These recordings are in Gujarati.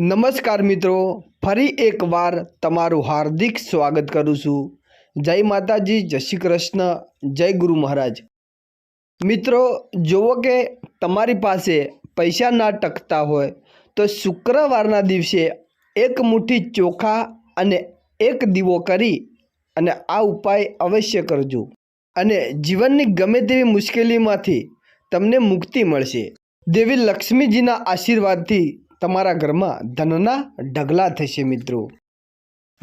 નમસ્કાર મિત્રો, ફરી એકવાર તમારું હાર્દિક સ્વાગત કરું છું. જય માતાજી, જય શ્રી કૃષ્ણ, જય ગુરુ મહારાજ. મિત્રો, જુઓ કે તમારી પાસે પૈસા ના ટકતા હોય તો શુક્રવારના દિવસે એક મુઠ્ઠી ચોખા અને એક દીવો કરી અને આ ઉપાય અવશ્ય કરજો. અને જીવનની ગમે તેવી મુશ્કેલીમાંથી તમને મુક્તિ મળશે. દેવી લક્ષ્મીજીના આશીર્વાદથી તમારા ઘરમાં ધનના ઢગલા થશે મિત્રો.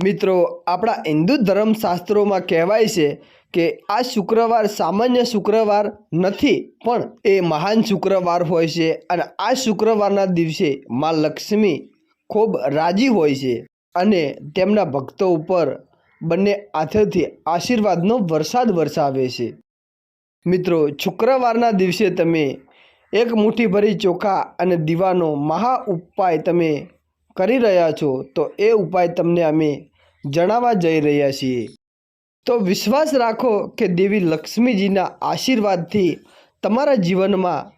મિત્રો, આપણા હિન્દુ ધર્મશાસ્ત્રોમાં કહેવાય છે કે આ શુક્રવાર સામાન્ય શુક્રવાર નથી, પણ એ મહાન શુક્રવાર હોય છે અને આ શુક્રવારના દિવસે મા લક્ષ્મી ખૂબ રાજી હોય છે અને તેમના ભક્તો ઉપર બંને હાથેથી આશીર્વાદનો વરસાદ વરસાવે છે. મિત્રો, શુક્રવારના દિવસે તમે એક મુઠ્ઠી ભરી ચોખા અને દીવાનો મહા ઉપાય તમે કરી રહ્યા છો, તો એ ઉપાય તમને અમે જણાવવા જઈ રહ્યા છીએ. તો વિશ્વાસ રાખો કે દેવી લક્ષ્મીજીના આશીર્વાદથી તમારા જીવનમાં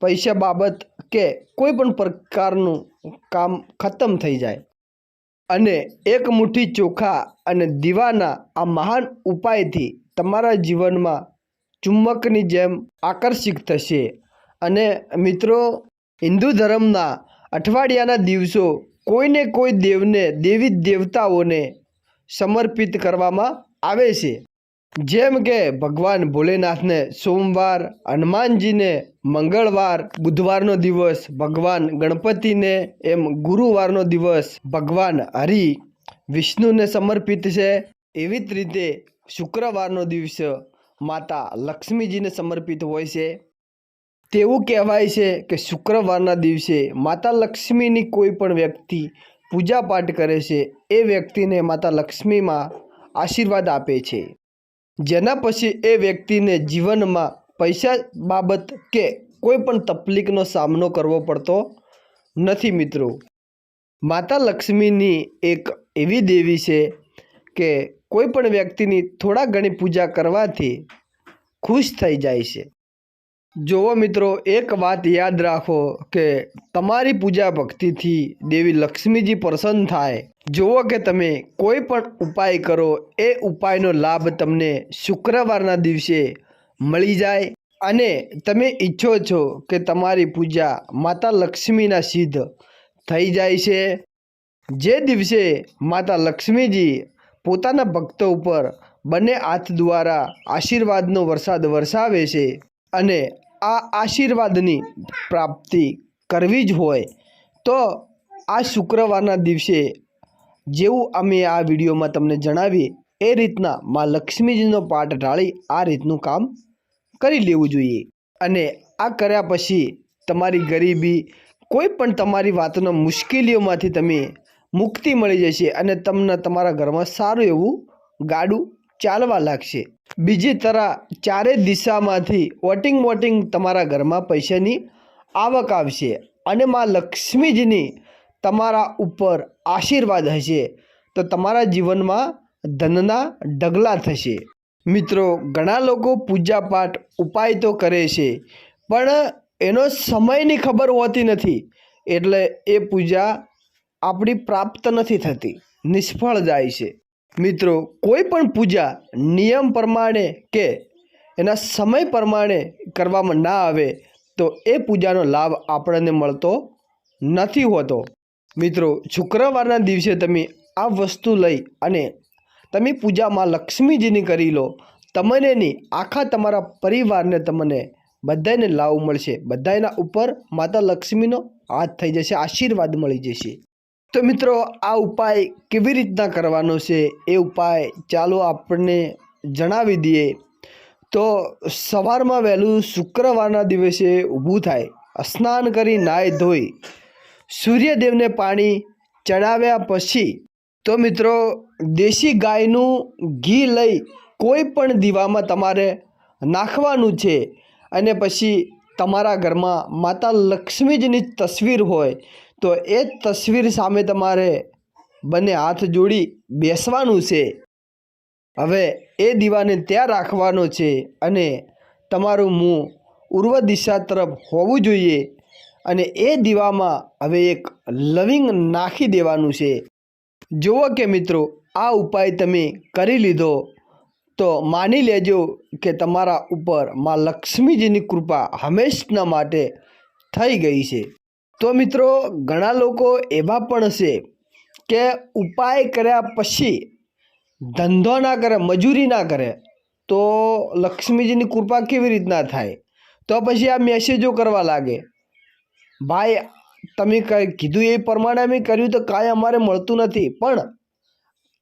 પૈસા બાબત કે કોઈ પણ પ્રકારનું કામ ખતમ થઈ જાય. અને એક મુઠ્ઠી ચોખા અને દીવાના આ મહાન ઉપાયથી તમારા જીવનમાં ચુંબકની જેમ આકર્ષિત થશે. અને મિત્રો, હિન્દુ ધર્મના અઠવાડિયાના દિવસો કોઈને કોઈ દેવને, દેવી દેવતાઓને સમર્પિત કરવામાં આવે છે. જેમ કે ભગવાન ભોલેનાથને સોમવાર, હનુમાનજીને મંગળવાર, બુધવારનો દિવસ ભગવાન ગણપતિને, એમ ગુરુવારનો દિવસ ભગવાન હરિ વિષ્ણુને સમર્પિત છે. એવી જ રીતે શુક્રવારનો દિવસ માતા લક્ષ્મીજીને સમર્પિત હોય છે. તેવું કહેવાય છે કે શુક્રવારના દિવસે માતા લક્ષ્મીની કોઈ પણ વ્યક્તિ પૂજાપાઠ કરે છે, એ વ્યક્તિને માતા લક્ષ્મીમાં આશીર્વાદ આપે છે. જેના પછી એ વ્યક્તિને જીવનમાં પૈસા બાબત કે કોઈ પણ તકલીફનો સામનો કરવો પડતો નથી મિત્રો. માતા લક્ષ્મીની એક એવી દેવી છે કે કોઈ પણ વ્યક્તિની થોડા ઘણી પૂજા કરવાથી ખુશ થઈ જાય છે. જોવો મિત્રો, એક વાત યાદ રાખો કે તમારી પૂજા ભક્તિથી દેવી લક્ષ્મીજી પ્રસન્ન થાય. જુઓ કે તમે કોઈ પણ ઉપાય કરો, એ ઉપાયનો લાભ તમને શુક્રવારના દિવસે મળી જાય. અને તમે ઈચ્છો છો કે તમારી પૂજા માતા લક્ષ્મીના સિદ્ધ થઈ જાય છે. જે દિવસે માતા લક્ષ્મીજી પોતાના ભક્તો ઉપર બંને હાથ દ્વારા આશીર્વાદનો વરસાદ વરસાવે છે અને આ આશીર્વાદની પ્રાપ્તિ કરવી જ હોય તો આ શુક્રવારના દિવસે જેવું અમે આ વિડીયોમાં તમને જણાવીએ, એ રીતના માં લક્ષ્મીજીનો પાઠ ઢાળી આ રીતનું કામ કરી લેવું જોઈએ. અને આ કર્યા પછી તમારી ગરીબી કોઈ પણ તમારી વાતનો મુશ્કેલીઓમાંથી તમે મુક્તિ મળી જશે અને તમને તમારા ઘરમાં સારું એવું ગાડું ચાલવા લાગશે. બીજી તરફ, ચારે દિશામાંથી વોટિંગ વોટિંગ તમારા ઘરમાં પૈસાની આવક આવશે અને માં લક્ષ્મીજીની તમારા ઉપર આશીર્વાદ હશે તો તમારા જીવનમાં ધનના ઢગલા થશે. મિત્રો, ઘણા લોકો પૂજાપાઠ ઉપાય તો કરે છે, પણ એનો સમયની ખબર હોતી નથી, એટલે એ પૂજા આપણી પ્રાપ્ત નથી થતી, નિષ્ફળ જાય છે. મિત્રો, કોઈ પણ પૂજા નિયમ પ્રમાણે કે એના સમય પ્રમાણે કરવામાં ના આવે, તો એ પૂજાનો લાભ આપણને મળતો નથી હોતો. મિત્રો, શુક્રવારના દિવસે તમે આ વસ્તુ લઈ અને તમે પૂજામાં લક્ષ્મીજીની કરી લો, તમને આખા તમારા પરિવારને તમને બધાને લાભ મળશે. બધાના ઉપર માતા લક્ષ્મીનો હાથ થઈ જશે, આશીર્વાદ મળી જશે. તો મિત્રો, આ ઉપાય કેવી રીતના કરવાનો છે એ ઉપાય ચાલો આપણને જણાવી દઈએ. તો સવારમાં વહેલું શુક્રવારના દિવસે ઊભું થાય, સ્નાન કરી નાહી ધોઈ, સૂર્યદેવને પાણી ચડાવ્યા પછી, તો મિત્રો, દેશી ગાયનું ઘી લઈ કોઈ પણ દીવામાં તમારે નાખવાનું છે. અને પછી તમારા ઘરમાં માતા લક્ષ્મીજીની તસવીર હોય તો એ તસવીર સામે તમારે બંને હાથ જોડી બેસવાનું છે. હવે એ દીવાને ત્યાં રાખવાનો છે અને તમારું મોં પૂર્વ દિશા તરફ હોવું જોઈએ અને એ દીવામાં હવે એક લવિંગ નાખી દેવાનું છે. જુઓ કે મિત્રો, આ ઉપાય તમે કરી લીધો. તો માની લેજો કે તમારા ઉપરમાં લક્ષ્મીજીની કૃપા હંમેશના માટે થઈ ગઈ છે. તો મિત્રો, ઘણા લોકો એવા પણ છે કે ઉપાય કર્યા પછી ધંધો ના કરે, મજૂરી ના કરે, તો લક્ષ્મીજીની કૃપા કેવી રીતના થાય? તો પછી આ મેસેજો કરવા લાગે. ભાઈ, તમે કીધું એ પ્રમાણે અમે કર્યું તો કાંઈ અમારે મળતું નથી. પણ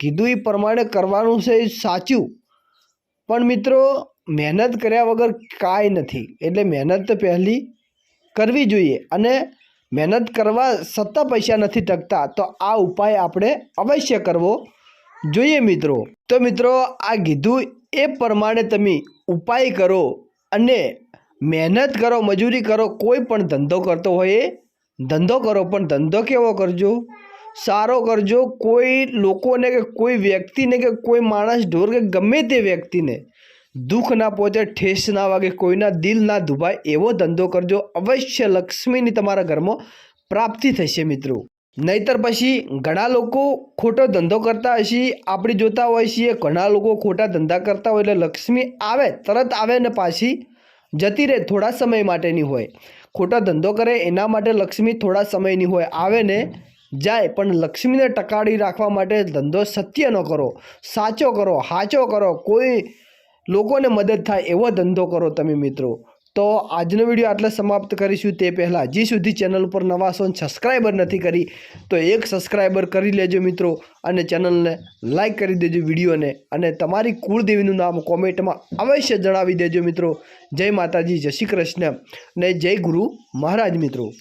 કીધું એ પ્રમાણે કરવાનું છે એ સાચું. પણ મિત્રો, મહેનત કર્યા વગર કાંઈ નથી. એટલે મહેનત તો પહેલી કરવી જોઈએ. અને મહેનત કરવા સત્તા પૈસા નથી ટકતા, તો આ ઉપાય આપણે અવશ્ય કરવો જોઈએ મિત્રો. તો મિત્રો, આ કીધું એ પ્રમાણે તમે ઉપાય કરો અને મહેનત કરો, મજૂરી કરો, કોઈ પણ ધંધો કરતો હોય, ધંધો કરો, પણ ધંધો કેવો કરજો? સારો કરજો. કોઈ લોકોને કે કોઈ વ્યક્તિને કે કોઈ માણસ ઢોર કે ગમે તે વ્યક્તિને દુઃખ ના પહોંચે, ઠેસ ના વાગે, કોઈના દિલ ના દુભાય, એવો ધંધો કરજો. અવશ્ય લક્ષ્મીની તમારા ઘરમાં પ્રાપ્તિ થશે મિત્રો. નહીતર પછી ઘણા લોકો ખોટો ધંધો કરતા હશે. આપણે જોતા હોય છીએ, ઘણા લોકો ખોટા ધંધા કરતા હોય એટલે લક્ષ્મી આવે, તરત આવે ને પાછી જતી રહે થોડા સમય માટેની હોય. ખોટો ધંધો કરે એના માટે લક્ષ્મી થોડા સમયની હોય. આવે ને જાય, પણ લક્ષ્મીને ટકાડી રાખવા માટે ધંધો સત્ય ન કરો. સાચો કરો, હાચો કરો. કોઈ લોકોને મદદ થાય એવો ધંધો કરો તમે મિત્રો. તો આજનો વીડિયો આટલે સમાપ્ત કરીશું. તે પહેલાં હજી સુધી ચેનલ ઉપર નવા સોન સબસ્ક્રાઈબર નથી કરી, તો એક સબસ્ક્રાઈબર કરી લેજો મિત્રો અને ચેનલને લાઇક કરી દેજો વિડીયોને અને તમારી કુળદેવીનું નામ કોમેન્ટમાં અવશ્ય જણાવી દેજો મિત્રો. જય માતાજી, જય શ્રી કૃષ્ણ ને જય ગુરુ મહારાજ મિત્રો.